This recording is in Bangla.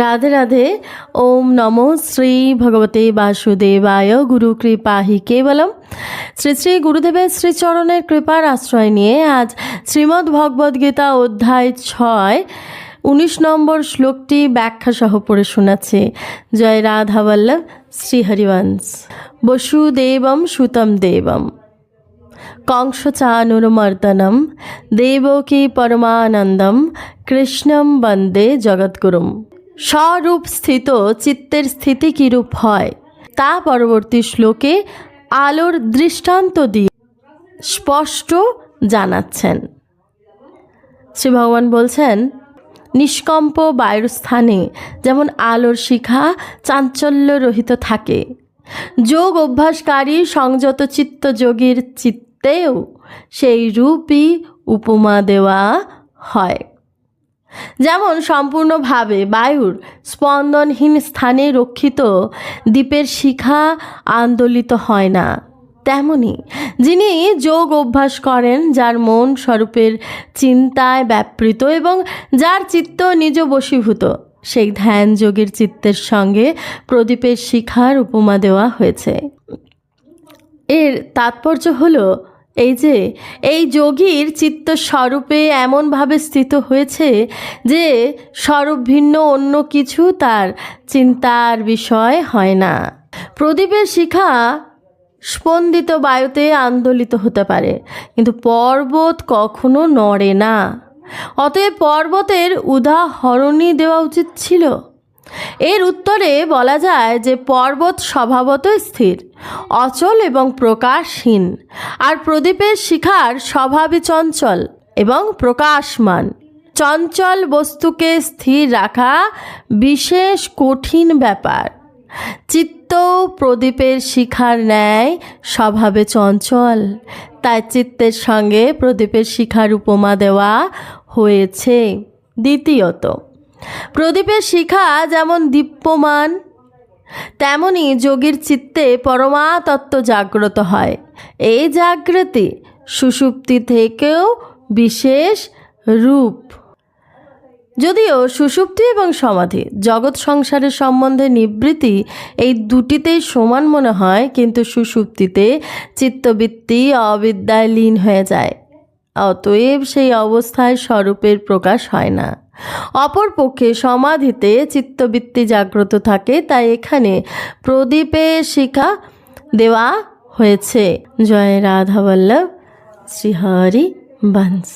রাধে রাধে, ওম নম শ্রী ভগবতে বাসুদেবায়, গুরু কৃপাহি কেবলম। শ্রী শ্রী গুরুদেবের শ্রীচরণের কৃপার আশ্রয় নিয়ে আজ শ্রীমদ্ ভগবদ্গীতা অধ্যায় ছয়, উনিশ নম্বর শ্লোকটি ব্যাখ্যা সহ পড়ে শোনাচ্ছে। জয় রাধাবল্লভ শ্রী হরিবংশ। বসুদেবম সুতম দেবম। কংসচানুরমর্দনম, দেবকী পরমানন্দম, কৃষ্ণম বন্দে জগৎগুরুম স্বরূপ স্থিত, চিত্তের স্থিতি কিরূপ হয়? তা পরবর্তী শ্লোকে আলোর দৃষ্টান্ত দিয়ে স্পষ্ট জানাচ্ছেন। শ্রী ভগবান বলছেন, নিষ্কম্প বায়ুর স্থানে যেমন আলোর শিখা চাঞ্চল্য রহিত থাকে, যোগ অভ্যাসকারী সংযত চিত্ত যোগীর চিত্তেও সেই রূপই উপমা দেওয়া হয়। যেমন সম্পূর্ণভাবে বায়ুর স্পন্দনহীন স্থানে রক্ষিত দ্বীপের শিখা আন্দোলিত হয় না। তেমনি যিনি যোগ অভ্যাস করেন, যার মন স্বরূপের চিন্তায় ব্যাপৃত এবং যার চিত্ত নিজ বশীভূত, সেই ধ্যান যোগের চিত্তের সঙ্গে প্রদীপের শিখার উপমা দেওয়া হয়েছে। এর তাৎপর্য হলো এই যে, এই যোগীর চিত্ত স্বরূপে এমনভাবে স্থিত হয়েছে যে স্বরূপ ভিন্ন অন্য কিছু তার চিন্তার বিষয় হয় না। প্রদীপের শিখা স্পন্দিত বায়ুতে আন্দোলিত হতে পারে, কিন্তু পর্বত কখনো নড়ে না। অতএব পর্বতের উদাহরণই দেওয়া উচিত ছিল। এর উত্তরে বলা যায় যে পর্বত স্বভাবত স্থির। অচল এবং প্রকাশহীন, আর প্রদীপের শিখার স্বভাবই চঞ্চল এবং প্রকাশমান। চঞ্চল বস্তুকে স্থির রাখা বিশেষ কঠিন ব্যাপার। চিত্ত প্রদীপের শিখার ন্যায় স্বভাবে চঞ্চল, তাই চিত্তের সঙ্গে প্রদীপের শিখার উপমা দেওয়া হয়েছে। দ্বিতীয়ত, প্রদীপের শিখা যেমন দীপ্যমান তেমনি যোগীর চিত্তে পরমাতত্ত্ব জাগ্রত হয়। এই জাগ্রতি সুষুপ্তি থেকেও বিশেষ রূপ। যদিও সুষুপ্তি এবং সমাধি জগৎ সংসারের সম্বন্ধে নিবৃত্তি এই দুটিতেই সমান মনে হয়, কিন্তু সুষুপ্তিতে চিত্তবৃত্তি অবিদ্যায় লীন হয়ে যায়। অতএব সেই অবস্থায় স্বরূপের প্রকাশ হয় না। অপরপক্ষে সমাধিতে চিত্তবৃত্তি জাগ্রত থাকে, তাই এখানে প্রদীপে শিখা দেওয়া হয়েছে। জয় রাধাবল্লভ, শ্রীহরি বংশ